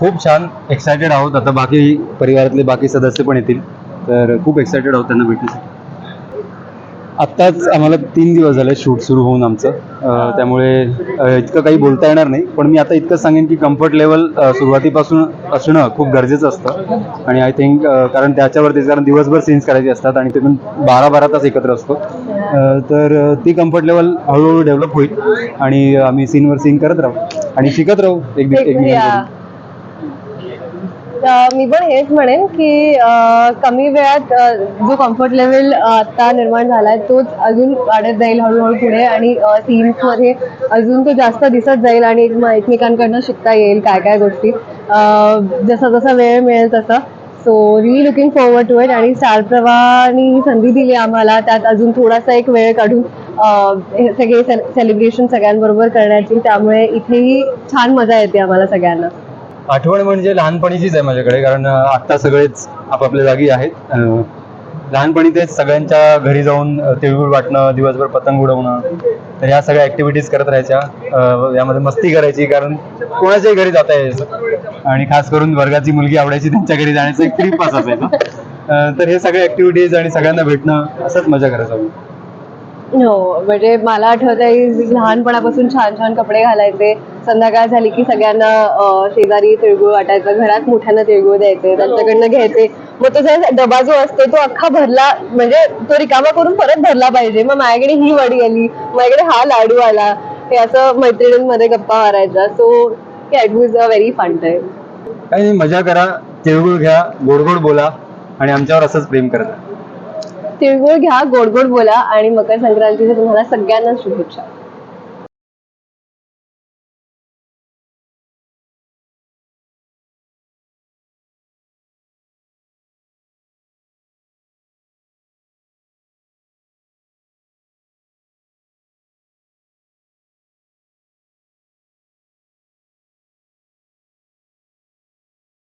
खूप छान एक्सायटेड आहोत. आता बाकी परिवारातले बाकी सदस्य पण येतील. तर खूप एक्सायटेड आहोत त्यांना भेटण्यासाठी. आत्ताच आम्हाला तीन दिवस झाले शूट सुरू होऊन आमचं. त्यामुळे इतकं काही बोलता येणार नाही. पण मी आता इतकं सांगेन की कम्फर्ट लेवल सुरुवातीपासून असणं खूप गरजेचं असतं. आणि आय थिंक कारण त्याच्यावरतीच कारण दिवसभर सीन्स करायचे असतात आणि ते पण बारा बारा तास एकत्र असतो. तर ती कम्फर्ट लेवल हळूहळू डेव्हलप होईल. आणि आम्ही सीनवर सीन करत राहू. आणि शिकत राहू. एक एक- मी पण हेच म्हणेन की कमी वेळात जो कम्फर्ट लेवल आता निर्माण झालाय तोच अजून वाढत जाईल हळूहळू पुढे आणि मध्ये अजून तो जास्त दिसत जाईल आणि एकमेकांकडनं शिकता येईल काय काय गोष्टी. जसा जसा वेळ मिळेल तसा. So really looking forward to it आणि स्टार प्रवाहानी ही संधी दिली आम्हाला. त्यात अजून थोडासा एक वेळ काढून हे सगळे सेलिब्रेशन सगळ्यांबरोबर करण्याची. त्यामुळे इथेही छान मजा येते आम्हाला सगळ्यांना. आठवण म्हणजे लहानपणीचीच आहे माझ्याकडे कारण आत्ता सगळेच आपापल्या जागी आहेत. लहानपणी तेच सगळ्यांच्या घरी जाऊन तिळगुळ वाटणं दिवसभर पतंग उडवणं तर ह्या सगळ्या ऍक्टिव्हिटीज करत राहायच्या. यामध्ये मस्ती करायची कारण कोणाच्याही घरी जाता यायचं. आणि खास करून वर्गाची मुलगी आवडायची त्यांच्या घरी जाण्याचं एक ट्रीप पास तर हे सगळे ऍक्टिव्हिटीज आणि सगळ्यांना भेटणं असंच मजा करायचं हो म्हणजे मला आठवत आहे लहानपणापासून छान छान कपडे घालायचे. संध्याकाळ झाली की सगळ्यांना अं, शेजारी तिळगुळ वाटायचं घरात मोठ्यांना तिळगुळ द्यायचे त्यांच्याकडनं घ्यायचे. मग तो जो डबा जो असतो तो अख्खा भरला म्हणजे तो रिकामा करून परत भरला पाहिजे. मग माझ्याकडे ही वडी आली माझ्याकडे हा लाडू आला. हे असं मैत्रिणींमध्ये गप्पा मारायचा. So it was a very fun time काही नाही मजा करा तिळगुळ घ्या गोड गोड बोला आणि आमच्यावर असंच प्रेम करा तिळगुळ घ्या गोड गोड बोला आणि मकर संक्रांतीच्या तुम्हाला सगळ्यांना शुभेच्छा.